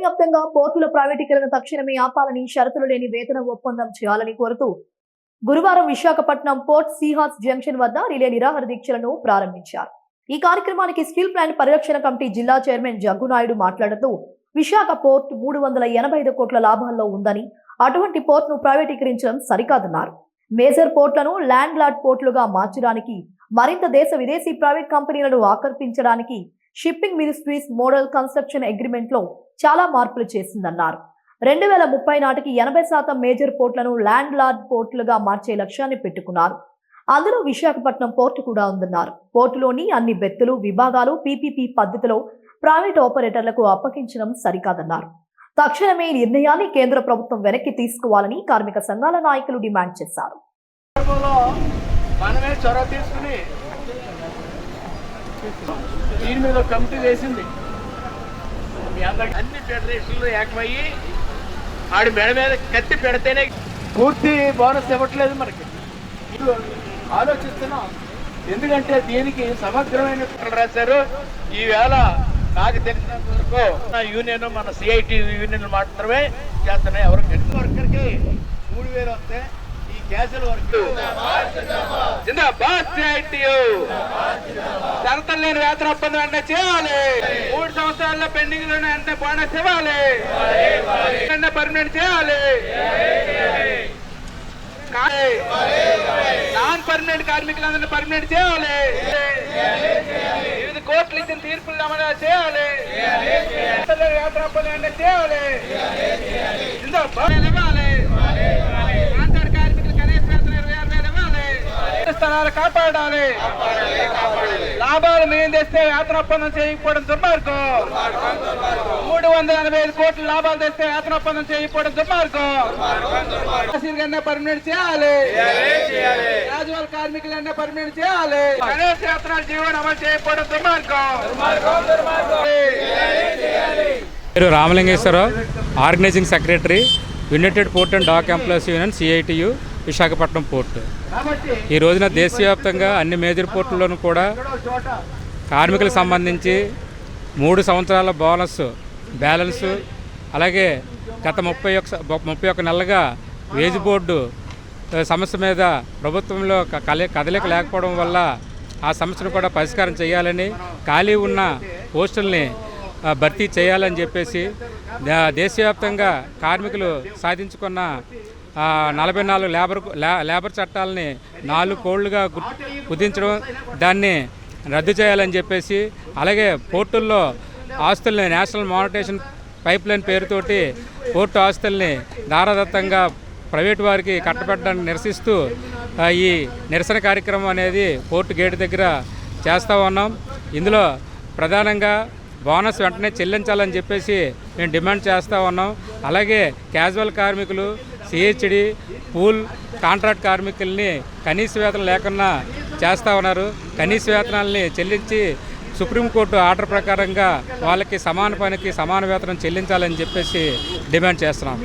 దేశవ్యాప్తంగా పోర్టుల ప్రైవేటీకరణ తక్షణమే ఆపాలని షరతులు లేని వేతన ఒప్పందం చేయాలని కోరుతూ గురువారం విశాఖపట్నం పోర్ట్ సీహాస్ జంక్షన్ వద్ద రిలే నిరాహార దీక్షలను ప్రారంభించారు. ఈ కార్యక్రమానికి స్టీల్ ప్లాంట్ పరిరక్షణ కమిటీ జిల్లా చైర్మన్ జగ్గునాయుడు మాట్లాడుతూ విశాఖ పోర్ట్ మూడు వందల ఎనభై ఐదు కోట్ల లాభాల్లో ఉందని అటువంటి పోర్ట్ను ప్రైవేటీకరించడం సరికాదన్నారు. మేజర్ పోర్ట్లను ల్యాండ్ లాడ్ పోర్టులుగా మార్చడానికి మరింత దేశ విదేశీ ప్రైవేట్ కంపెనీలను ఆకర్షించడానికి షిప్పింగ్ మినిస్ట్రీస్ మోడల్ కన్స్ట్రక్షన్ అగ్రిమెంట్లో చాలా మార్పులు చేసిందన్నారు. రెండు వేల ముప్పై నాటికి ఎనభై శాతం మేజర్ పోర్ట్లను ల్యాండ్ లార్డ్ పోర్టులుగా మార్చే లక్ష్యాన్ని పెట్టుకున్నారు. అందులో విశాఖపట్నం పోర్టు కూడా ఉందన్నారు. పోర్టులోని అన్ని బెత్తులు విభాగాలు పీపీపీ పద్ధతిలో ప్రైవేట్ ఆపరేటర్లకు అప్పగించడం సరికాదన్నారు. తక్షణమే ఈ నిర్ణయాన్ని కేంద్ర ప్రభుత్వం వెనక్కి తీసుకోవాలని కార్మిక సంఘాల నాయకులు డిమాండ్ చేశారు. మనమే చొరవ తీసుకుని దీని మీద కమిటీ వేసింది. మీ అందరికి అన్ని ఫెడరేషన్లు ఏకమయ్యి ఆడి మెడ మీద కత్తి పెడితేనే పూర్తి బోనస్ ఇవ్వట్లేదు మనకి. ఇప్పుడు ఆలోచిస్తున్నాం. ఎందుకంటే దీనికి సమగ్రమైన రాశారు. ఈవేళ నాకు తెలిసినంత వరకు నా యూనియన్ మన సిఐటి యూనియన్ మాత్రమే చేస్తున్నాయి. ఎవరు వర్కర్కి మూడు వేలు వస్తే ఈ క్యాజువల్ వర్క్ జిందాబాద్. సిఐటియు షరతులు లేని వేతన ఒప్పందం వెంటనే చేయాలి. మూడు సంవత్సరాల్లో పెండింగ్లో వెంటనే బోనస్ ఇవ్వాలి వెంటనే పర్మనెంట్ చేయాలి. నాన్ పర్మనెంట్ కార్మికులందరినీ పర్మనెంట్ చేయాలి. వివిధ కోర్టులు ఇచ్చిన తీర్పులు అమలు చేయాలి. షరతులు లేని వేతన ఒప్పందం వెంటనే చేయాలి. జిందాబాద్ ఇవ్వాలి కాంట్రాక్ట్ కార్మికులు కనీస వేతనం ఇరవై ఆరు వేలు ఇవ్వాలి స్థలాలు కాపాడాలి. లాభాలు మేము తెస్తే వేతన ఒప్పందం చేయకపోవడం దుర్మార్గం. మూడు వందల ఎనభై ఐదు కోట్ల లాభాలు తెస్తే యాత్ర ఒప్పందం చేయకపోవడం దుర్మార్గం. కన్నా పర్మినెంట్ చేయాలి. రాజువాల కార్మికులన్నా పర్మినెంట్ చేయాలి. గణేష్ యాత్ర జీవనం అమలు చేయకపోవడం దుర్మార్గం. పేరు Ramalingeswararao organising secretary united port and dock employees union CITU Visakhapatnam port. ఈ రోజున దేశవ్యాప్తంగా అన్ని మేజర్ పోర్టుల్లోనూ కూడా కార్మికులకు సంబంధించి మూడు సంవత్సరాల బోనస్ బ్యాలెన్స్ అలాగే గత ముప్పై ఒక ముప్పై ఒక నెలలుగా వేజ్ బోర్డు సమస్య మీద ప్రభుత్వంలో కలి కదలిక లేకపోవడం వల్ల ఆ సమస్యను కూడా పరిష్కారం చేయాలని ఖాళీ ఉన్న పోస్టుల్ని భర్తీ చేయాలని చెప్పేసి దేశవ్యాప్తంగా కార్మికులు సాధించుకున్న నలభై నాలుగు లేబర్ లేబర్ చట్టాలని నాలుగు కోళ్ళుగా కుదించడం దాన్ని రద్దు చేయాలని చెప్పేసి అలాగే పోర్టుల్లో ఆస్తుల్ని నేషనల్ మానిటేషన్ పైప్ లైన్ పేరుతోటి పోర్టు ఆస్తుల్ని దారాదత్తంగా ప్రైవేటు వారికి కట్టబెట్టడానికి నిరసిస్తూ ఈ నిరసన కార్యక్రమం అనేది పోర్టు గేటు దగ్గర చేస్తూ ఉన్నాం. ఇందులో ప్రధానంగా బోనస్ వెంటనే చెల్లించాలని చెప్పేసి మేము డిమాండ్ చేస్తూ ఉన్నాం. అలాగే క్యాజువల్ కార్మికులు సిహెచ్డి పూల్ కాంట్రాక్ట్ కార్మికుల్ని కనీస వేతనం లేకుండా చేస్తూ ఉన్నారు. కనీస వేతనాలని చెల్లించి సుప్రీంకోర్టు ఆర్డర్ ప్రకారంగా వాళ్ళకి సమాన పనికి సమాన వేతనం చెల్లించాలని చెప్పేసి డిమాండ్ చేస్తున్నాం.